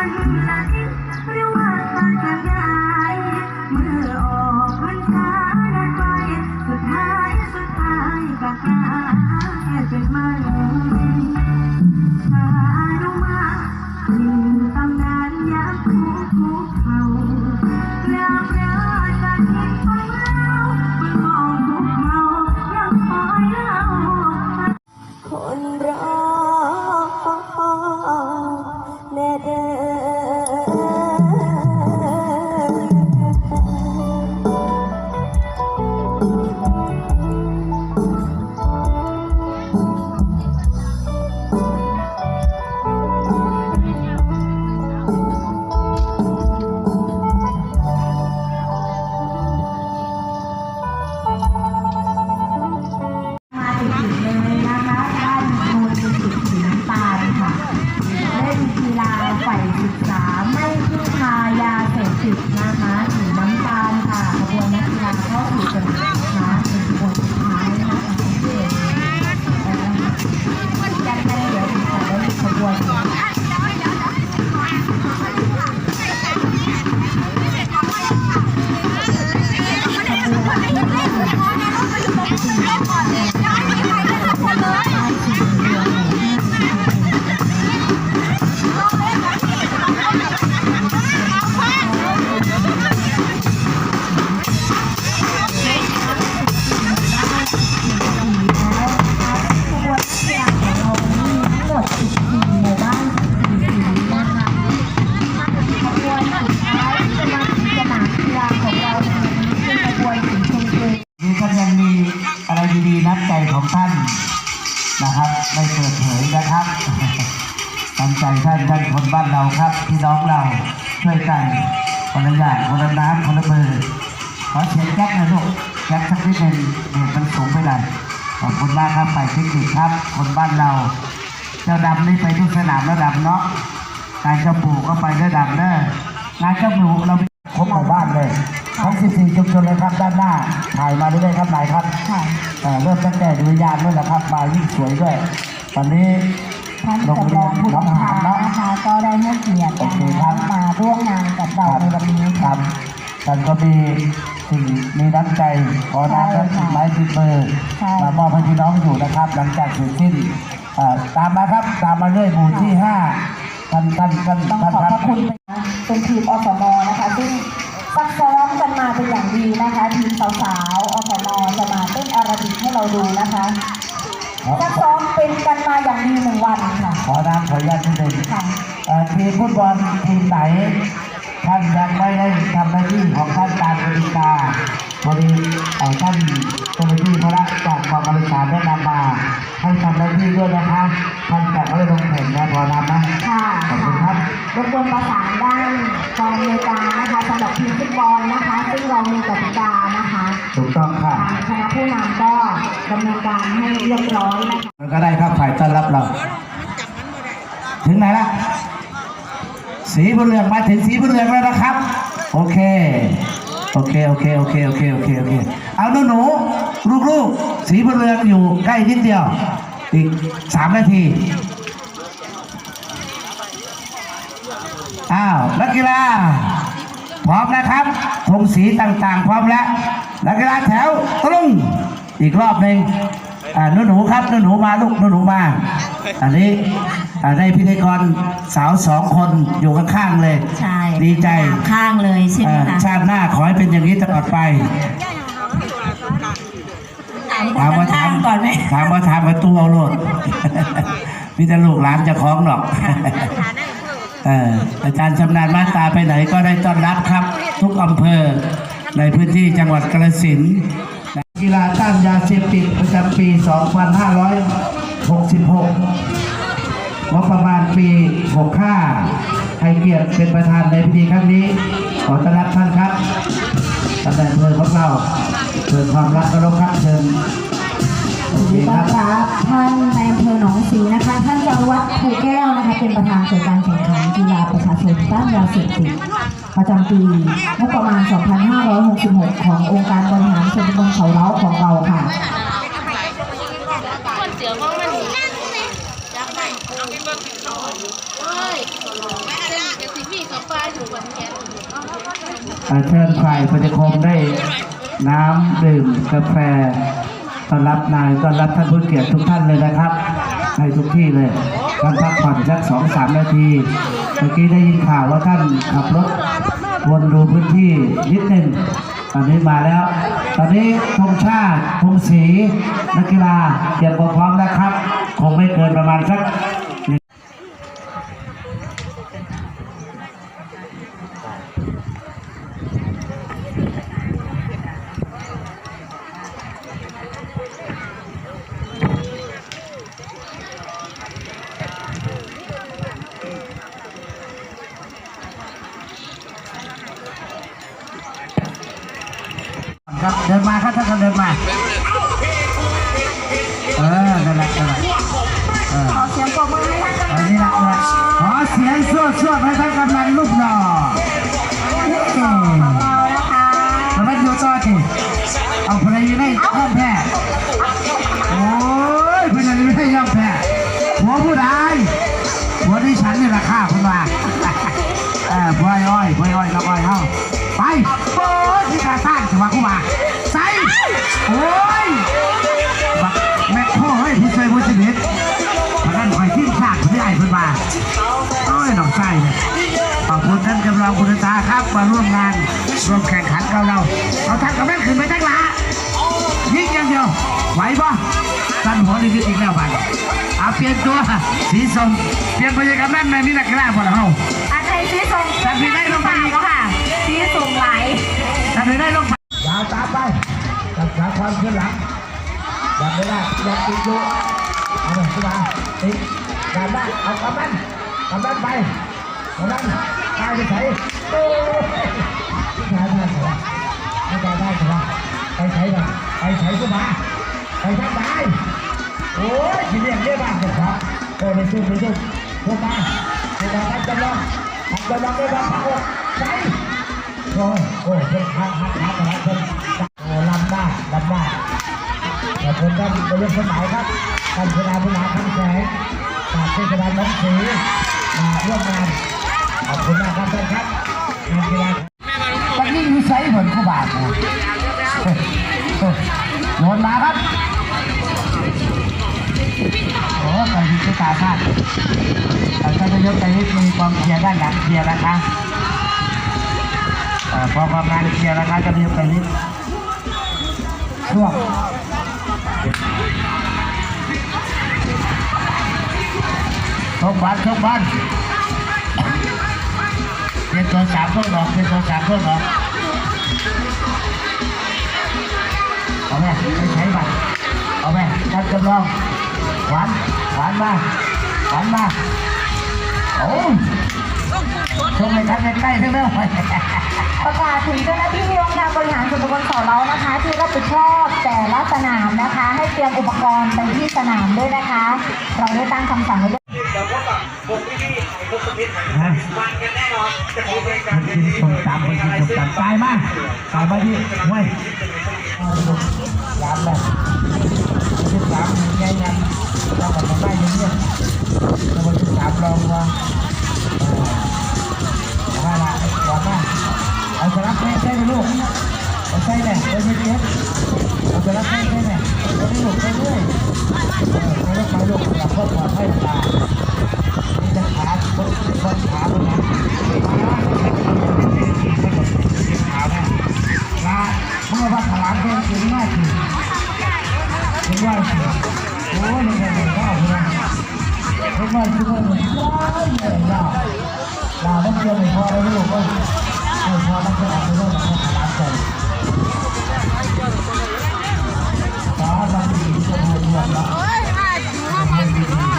เมื่อออกพรรษาได้ไปสุดท้ายสุดท้ายก็กลายเป็นมา ใจท่านท่านคนบ้านเราครับพี่น้องเราช่วยกันคนละอย่างคนละน้ำคนละมือขอเสียงแจ็คหน่อยลูกแจ็คสักนิดหนึ่งเด็กมันสูงไปหน่อยขอบคุณมากครับฝ่ายเทคนิคครับ คนบ้านเราเจ้าดำนี่ไปทุกสนามแล้วดำเนาะงานเจ้าปู่ก็ไปแล้วดำเนอะงานเจ้าปู่เราครบหมู่บ้านเลยทั้ง 14 ชุมชนเลยครับด้านหน้า ถ่ายมาเรื่อยๆครับนายครับค่ะเอ่อเริ่มตั้งแต่ดุริยางค์นู่นแหละครับมายิ่งสวยด้วย ตอนนี้ ท่านโรงจำเรีลยอนงพุทธน้องหาทานเนาะนะคะก็ได้ให้เกียรติโอเคนะครัคะบมาร่วมงานกับเราในวันนี้คค่ะรับท่านก็มีสิ่งมีน้ำใจขอน้ำและสิ่งไม้ติดมือใช่มามอบให้พี่น้องอยู่นะครับ หลังจากเสร็จสิ้นเอ่อตามมาครับตามมาเรื่อยหมู่ที่ห้าท่านท่านท่านต้องท่านขอบคพรับระคุณเป็นทีมอสมนะคะ ซึ่งซักซ้อมกันมาเป็นอย่างดีนะคะ ทีมสาวๆอสมจะมาเต้นอาราบิกให้เราดูนะคะ ซักซ้อมเป็นกันมาอย่างดีหนึ่งวันค่ะขอน้ำขออนุญาตนิดหนึ่งค่ะเอ่อทีมฟุตบอลทีมไหนท่านยังไม่ได้ทำหน้าที่ของท่านตามกติกา พอดีเอ่อท่านเจ้าหน้าที่พระจากกองการศึกษาได้นำมาให้ทำหน้าที่ด้วยนะคะท่านจะไม่ลงแข่งนะพอนำนะค่ะขอบคุณครับรบกวนประสานด้านกองอำนวยการนะคะสำหรับทีมฟุตบอลนะคะ ซึ่งเรามีกติกานะคะถูกต้องค่ะทางคณะผู้นำก็ดำเนินการให้เรียบร้อยนะคะมันก็ได้ครับฝ่ายต้อนรับเรา ถึงไหนละสีบุญเรืองมาถึงสีบุญเรืองแล้วนะครับ โอเค โอเคโอเคโอเคโอเคโอเคโอเคเอาหนูหนูลูกลูกๆสีบุญเรืองอยู่ใกล้นิดเดียว อีกสามนาทีอ้าวนักกีฬาพร้อมนะครับธงสีต่างๆ พร้อมแล้วนักกีฬาแถวตรงอีกรอบหนึ่งอ่าหนูหนูครับหนูหนูมาลูกหนูหนูมา อันนี้ อ่าได้พิธีกรสาวสองคนอยู่ข้างๆเลย ใช่ดีใจ ข้างเลยใช่ไหมเอ่อคะชาติหน้าขอให้เป็นอย่างนี้ตลอดไป ถามว่าถามก่อนไหมถามว่าถามประตูเอาโลด มีแต่ลูกหลานเจะคล้าของหรอก เอ่ออาจารย์ชำนาญมาตราไปไหนก็ได้ต้อนรับครับ ทุกอำเภอในพื้นที่จังหวัดกาฬสินธุ์กีฬาต้านยาเสพติดประจำปี 2566 งบประมาณปี 65 ให้เกียรติเป็นประธานในพิธีครั้งนี้ ขอต้อนรับท่านครับท่านนายอำเภอของเราเชิญความรักเคารพครับเชิญโอเคต้ครับท่านในอำเภอหนองศรีนะคะ ท่านจาวัดภูแก้วนะคะเป็นประธานเกิดการแข่งขันกีฬาประชาชนต้านยาเสพติดประจำปีงบประมาณ 2566 ขององค์การบริหารส่วนตำบลเขาเล้าของเราค่ะ คนเสือมองมันนั่นเลยจับได้เอาไปเบิ่งเฮ้ย เอ่อเชิญฝ่ายประชาคมได้น้ำดื่มกาแฟต้อนรับนายต้อนรับท่านผู้เกียรติทุกท่านเลยนะครับให้ทุกที่เลยท่านพักผ่อนสักสองสามนาที เมื่อกี้ได้ยินข่าวว่าท่านขับรถวนดูพื้นที่นิดหนึ่งตอนนี้มาแล้ว ตอนนี้ธงชาติธงสีนักกีฬาเตรียมความพร้อมแล้วครับ คงไม่เกินประมาณสัก ดินมาครับท่านเดินมา เออนั่นแหละนั่นแหละเออขอเสียงปรบมือให้ท่านกำอันนนนี้ละนะขอเสียงสวดสวดให้ท่านกำลังลูกหล่อเอ๊ะของเรานะคะทำไมอยู่ต่อทีเอาภรรยาได้ย่อมแพ้โอ้ยภรรยาไม่ได้ย่อมแพ้หัวผู้ใดหัวที่ฉันนี่ราคาคุณว่าเออพลอยอ้อยพลอยอ้อยกับอ้อยเฮา ไปโอ้ยที่กาซ่างถือว่ากูมาใส่โอ้ยบักแม่พ่อเฮ้ยผู้ช่วยผู้ชีวิตเพราะนั้นคอยทิ้งชาติคนที่ไอ้เพิ่นมาโอ้ยน้องไส้เนี่ยขอบคุณท่านจำลองบุญตาครับมาร่วมงานร่วมแข่งขันกับเราเอาทางกับแม่นขึ้นไปทั้งหลายิงอย่างเดียวไหวปะสั้นหัวลิขิตอีกแล้วไปเอาเปลี่ยนตัวสีส้มเปลี่ยนไปยังกับแม่นแม่นี่นักกีฬาบ่ละเฮาอาไทยซีส่งจับผิดได้ลงไปอีกแล้วค่ะซี ส่งไหลทำได้ลงยาวตามไปรักษาความเคลื่อนหลังย่าไม่ได้ย่าติดอยู่เอาไปขึ้นมาติดการได้เอากำมันกำมันไปกำมันตายไปใส่โอ้ยที่ไหนได้เหรอไม่ได้ได้เหรอไปใส่กันไปใส่ขึ้นมาไปทางใดโอ้ยทีเรียกเรียกบ้านเด็กครับโอ้ยในชุดในชุดพวกมาพวกมาทำจำลองทำจำลองได้บ้างพวกใส่ โอ้ยโอ้ยเพิ่นพักพักพักอะไรเพิ่นโอ้ลำได้ลำได้แต่ผมก็ไปเรียนสมัยครับท่านเวลาเวลาคำแสงจากเทศบาลน้องสีมาร่วมงานขอบคุณมากครับท่านครับงานกีฬาตอนนี้มีไซส์เหมือนคู่บาทนะเฮ้ยโยนมาครับโอ้ไก่ที่ตาพลาดแต่ถ้าจะยกไปนิดมีกองเชียรด้านหลังเชียรนะคะ พอประมาณเคลียร์นะครับจะมีไปนิดช่วงชกบันชกบันเป็นตัวสามต้นดอกเป็นตัวสามต้นดอกเอาแม่ไม่ใช้บัตรเอาแม่จัดจำลองหวานหวานมาหวานมาโอ้ ชมในทางใกล้ๆทั้งนั้นประกาศถึงเจ้าหน้าที่องค์การบริหารส่วนตำบลเขาเรานะคะ ที่รับผิดชอบแต่ละสนามนะคะ ให้เตรียมอุปกรณ์ไปที่สนามด้วยนะคะ เราได้ตั้งคำสั่งไว้ด้วยฮะมันกินส้มตำมันกินส้มตำตายมากตายมาที่ห้วยร้านแบบ สลับแม่ใช่ไหมลูกเอาใช่แหละเอาไม่เจ็บเอาสลับแม่ใช่ไหมเอาไม่ลูกไปเรื่อยเออไปลูกไปลูกอย่าพ่อปลอดให้ตาจะขาบนบนขาบนนะขาแม่นะเมื่อว่าถลางเป็นจริงมากจริงจริงว่าจริงโอ้ยนี่ก็เป็นข้าวเลยจริงว่าจริงว่าจริงว้าวใหญ่ยาวลาไม่เกี่ยวไม่พอเลยลูกเอ้ยไม่อแล้วก็ 哎，哎，对了嘛！